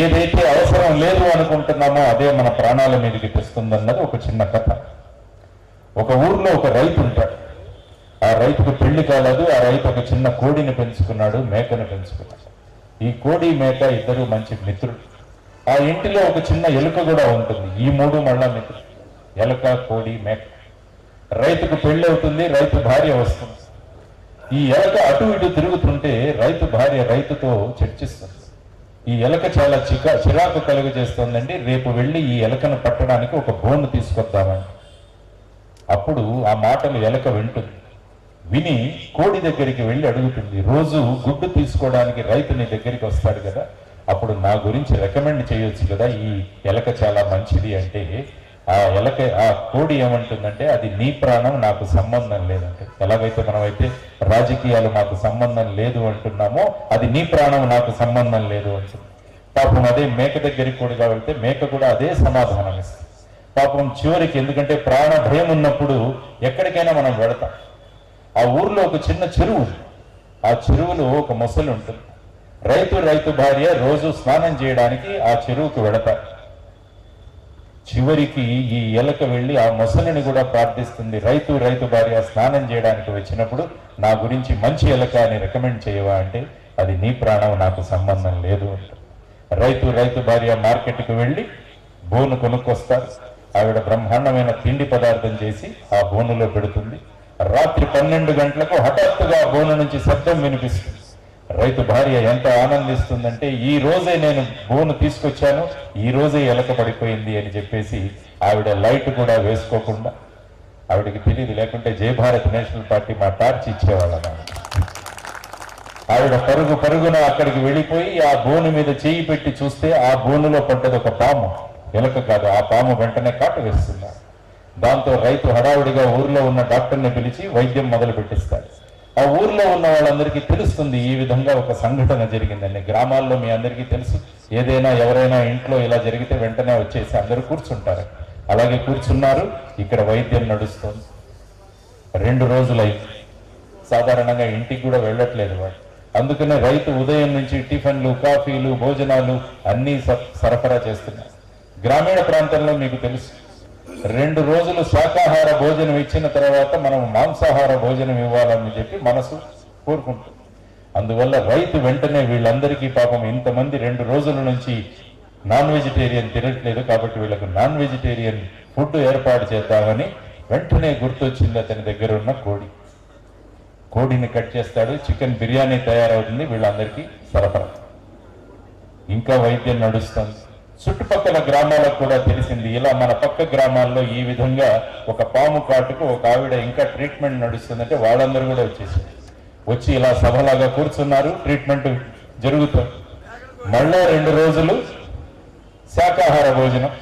ఏదైతే అవసరం లేదు అనుకుంటున్నామో అదే మన ప్రాణాల మీదకి తెస్తుందన్నది ఒక చిన్న కథ. ఒక ఊర్లో ఒక రైతు ఉంటాడు. ఆ రైతుకు పెళ్ళి కాలేదు ఆ రైతు ఒక చిన్న కోడిని పెంచుకున్నాడు మేకను పెంచుకున్నాడు. ఈ కోడి మేక ఇద్దరు మంచి మిత్రుడు ఆ ఇంటిలో ఒక చిన్న ఎలుక కూడా ఉంటుంది. ఈ మూడు మళ్ళా మిత్రుడు ఎలుక కోడి మేక. రైతుకు పెళ్ళి అవుతుంది రైతు భార్య వస్తుంది. ఈ ఎలక అటు ఇటు తిరుగుతుంటే రైతు భార్య రైతుతో చర్చిస్తుంది. ఈ ఎలక చాలా చిక చిరాకు కలుగు చేస్తుందండి రేపు వెళ్ళి ఈ ఎలకను పట్టడానికి ఒక బోను తీసుకొద్దామని అప్పుడు ఆ మాటలు ఎలక వింటుంది. విని కోడి దగ్గరికి వెళ్ళి అడుగుతుంది. రోజు గుడ్డు తీసుకోవడానికి రైతు నీ దగ్గరికి వస్తాడు కదా. అప్పుడు నా గురించి రికమెండ్ చేయొచ్చు కదా. ఈ ఎలక చాలా మంచిది అంటే ఆ ఎలక ఆ కోడి ఏమంటుందంటే అది నీ ప్రాణం నాకు సంబంధం లేదంటే. ఎలాగైతే మనమైతే రాజకీయాలు నాకు సంబంధం లేదు అంటున్నామో అది నీ ప్రాణం నాకు సంబంధం లేదు అంటుంది. పాపం అదే మేక దగ్గరికి కూడా వెళ్తే మేక కూడా అదే సమాధానం ఇస్తుంది. పాపం చివరికి ఎందుకంటే ప్రాణ భయం ఉన్నప్పుడు ఎక్కడికైనా మనం వెళతాం. ఆ ఊర్లో ఒక చిన్న చెరువు ఆ చెరువులో ఒక మొసలు ఉంటుంది. రైతు రైతు భార్య రోజు స్నానం చేయడానికి ఆ చెరువుకు వెళతారు. చివరికి ఈ ఎలక వెళ్ళి ఆ మొసలిని కూడా ప్రార్థిస్తుంది. రైతు రైతు భార్య స్నానం చేయడానికి వచ్చినప్పుడు నా గురించి మంచి ఎలక అని రికమెండ్ చేయవా అంటే అది నీ ప్రాణం నాకు సంబంధం లేదు అంటారు. రైతు రైతు భార్య మార్కెట్కి వెళ్ళి బోను కొనుక్కొస్తారు. ఆవిడ బ్రహ్మాండమైన తిండి పదార్థం చేసి ఆ బోనులో పెడుతుంది. రాత్రి పన్నెండు గంటలకు హఠాత్తుగా బోను నుంచి శబ్దం వినిపిస్తుంది. రైతు భార్య ఎంత ఆనందిస్తుందంటే ఈ రోజే నేను బోను తీసుకొచ్చాను ఈ రోజే ఎలక పడిపోయింది అని చెప్పేసి ఆవిడ లైట్ కూడా వేసుకోకుండా ఆవిడకి తెలియదు లేకుంటే జయ భారత్ నేషనల్ పార్టీ మా టార్చ్ ఇచ్చేవాళ్ళం ఆవిడ. ఆవిడ పరుగు పరుగున అక్కడికి వెళ్ళిపోయి ఆ బోను మీద చేయి పెట్టి చూస్తే ఆ బోనులో పడ్డది ఒక పాము. ఎలక కాదు ఆ పాము వెంటనే కాటు వేస్తున్నారు దాంతో రైతు హడావుడిగా ఊర్లో ఉన్న డాక్టర్ని పిలిచి వైద్యం మొదలు పెట్టిస్తాడు ఆ ఊర్లో ఉన్న వాళ్ళందరికీ తెలుస్తుంది ఈ విధంగా ఒక సంఘటన జరిగిందండి. గ్రామాల్లో మీ అందరికీ తెలుసు. ఏదైనా ఎవరైనా ఇంట్లో ఇలా జరిగితే వెంటనే వచ్చేసి అందరూ కూర్చుంటారు. అలాగే కూర్చున్నారు. ఇక్కడ వైద్యం నడుస్తుంది. రెండు రోజులై సాధారణంగా ఇంటికి కూడా వెళ్ళట్లేదు వాడు అందుకనే రైతు ఉదయం నుంచి టిఫిన్లు కాఫీలు భోజనాలు అన్నీ స- సరఫరా చేస్తున్నారు. గ్రామీణ ప్రాంతంలో మీకు తెలుసు. రెండు రోజులు శాకాహార భోజనం ఇచ్చిన తర్వాత మనం మాంసాహార భోజనం ఇవ్వాలని చెప్పి మనసు కోరుకుంటుంది. అందువల్ల రైతు వెంటనే వీళ్ళందరికీ పాపం ఇంతమంది రెండు రోజుల నుంచి నాన్ వెజిటేరియన్ తినట్లేదు కాబట్టి వీళ్ళకు నాన్ వెజిటేరియన్ ఫుడ్ ఏర్పాటు చేద్దామని వెంటనే గుర్తొచ్చింది అతని దగ్గర ఉన్న కోడి. కోడిని కట్ చేస్తాడు చికెన్ బిర్యానీ తయారవుతుంది వీళ్ళందరికీ సరఫరా. ఇంకా వైద్యం నడుస్తుంది. చుట్టుపక్కల గ్రామాలకు కూడా తెలిసింది ఇలా మన పక్క గ్రామాల్లో ఈ విధంగా ఒక పాము కాటుకు ఒక ఆవిడ ఇంకా ట్రీట్మెంట్ నడుస్తుందంటే వాళ్ళందరూ కూడా వచ్చేసారు. వచ్చి ఇలా సభలాగా కూర్చున్నారు ట్రీట్మెంట్ జరుగుతుంది. మళ్ళా రెండు రోజులు శాకాహార భోజనం.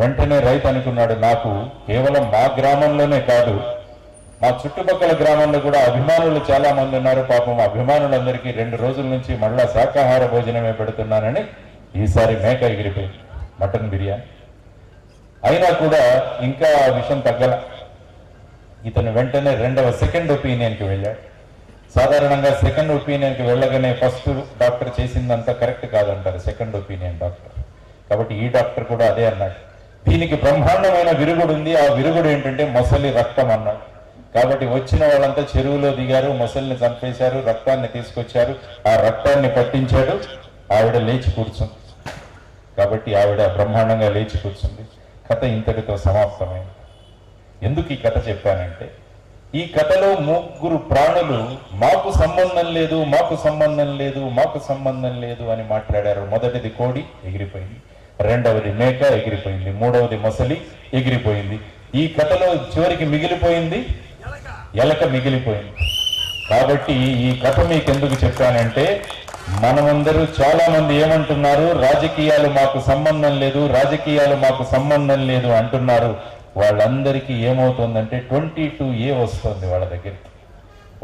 వెంటనే రైతు అనుకున్నాడు నాకు కేవలం మా గ్రామంలోనే కాదు మా చుట్టుపక్కల గ్రామంలో కూడా అభిమానులు చాలా మంది ఉన్నారు. పాపం అభిమానులందరికీ రెండు రోజుల నుంచి మళ్ళా శాకాహార భోజనమే పెడుతున్నానని ఈసారి మేక ఎగిరిపోయింది మటన్ బిర్యానీ. అయినా కూడా ఇంకా ఆ విషయం తగ్గల. ఇతను వెంటనే రెండవ సెకండ్ ఒపీనియన్కి వెళ్ళాడు. సాధారణంగా సెకండ్ ఒపీనియన్కి వెళ్ళగానే ఫస్ట్ డాక్టర్ చేసిందంతా కరెక్ట్ కాదంటారు సెకండ్ ఒపీనియన్ డాక్టర్. కాబట్టి ఈ డాక్టర్ కూడా అదే అన్నాడు. దీనికి బ్రహ్మాండమైన విరుగుడు ఉంది. ఆ విరుగుడు ఏంటంటే మొసలి రక్తం అన్నాడు. కాబట్టి వచ్చిన వాళ్ళంతా చెరువులో దిగారు మొసలిని చంపేశారు రక్తాన్ని తీసుకొచ్చారు. ఆ రక్తాన్ని పట్టించాడు. ఆవిడ లేచి కూర్చుంది. కాబట్టి ఆవిడ బ్రహ్మాండంగా లేచి కూర్చుంది. కథ ఇంతటితో సమాప్తమైంది. ఎందుకు ఈ కథ చెప్పానంటే ఈ కథలో ముగ్గురు ప్రాణులు మాకు సంబంధం లేదు మాకు సంబంధం లేదు మాకు సంబంధం లేదు అని మాట్లాడారు. మొదటిది కోడి ఎగిరిపోయింది. రెండవది మేక ఎగిరిపోయింది. మూడవది మొసలి ఎగిరిపోయింది. ఈ కథలో చివరికి మిగిలిపోయింది. ఎలక మిగిలిపోయింది. కాబట్టి ఈ కథ మీకు ఎందుకు చెప్పానంటే మనమందరూ చాలా మంది ఏమంటున్నారు? రాజకీయాలు మాకు సంబంధం లేదు రాజకీయాలు మాకు సంబంధం లేదు అంటున్నారు. వాళ్ళందరికీ ఏమవుతుందంటే ట్వంటీ టూ ఏ వస్తుంది వాళ్ళ దగ్గరికి.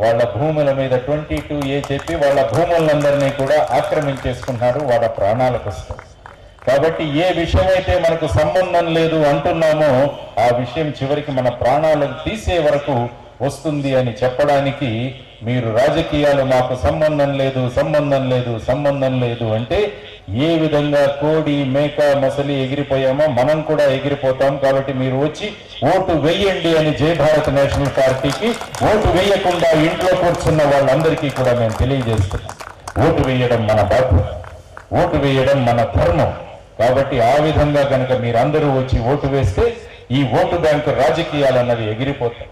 వాళ్ళ భూముల మీద ట్వంటీ టూ ఏ చెప్పి వాళ్ళ భూములందరినీ కూడా ఆక్రమించేసుకున్నారు వాళ్ళ ప్రాణాలకు వస్తుంది కాబట్టి ఏ విషయం అయితే మనకు సంబంధం లేదు అంటున్నామో ఆ విషయం చివరికి మన ప్రాణాలను తీసే వరకు వస్తుంది అని చెప్పడానికి మీరు రాజకీయాలు మాకు సంబంధం లేదు సంబంధం లేదు సంబంధం లేదు అంటే ఏ విధంగా కోడి మేక మసలి ఎగిరిపోయామో మనం కూడా ఎగిరిపోతాం కాబట్టి మీరు వచ్చి ఓటు వెయ్యండి అని జయ భారత్ నేషనల్ పార్టీకి ఓటు వేయకుండా ఇంట్లో కూర్చున్న వాళ్ళందరికీ కూడా మేము తెలియజేస్తున్నాం. ఓటు వేయడం మన బాధ్యత ఓటు వేయడం మన ధర్మం. కాబట్టి ఆ విధంగా కనుక మీరందరూ వచ్చి ఓటు వేస్తే ఈ ఓటు బ్యాంకు రాజకీయాలన్నవి ఎగిరిపోతాయి.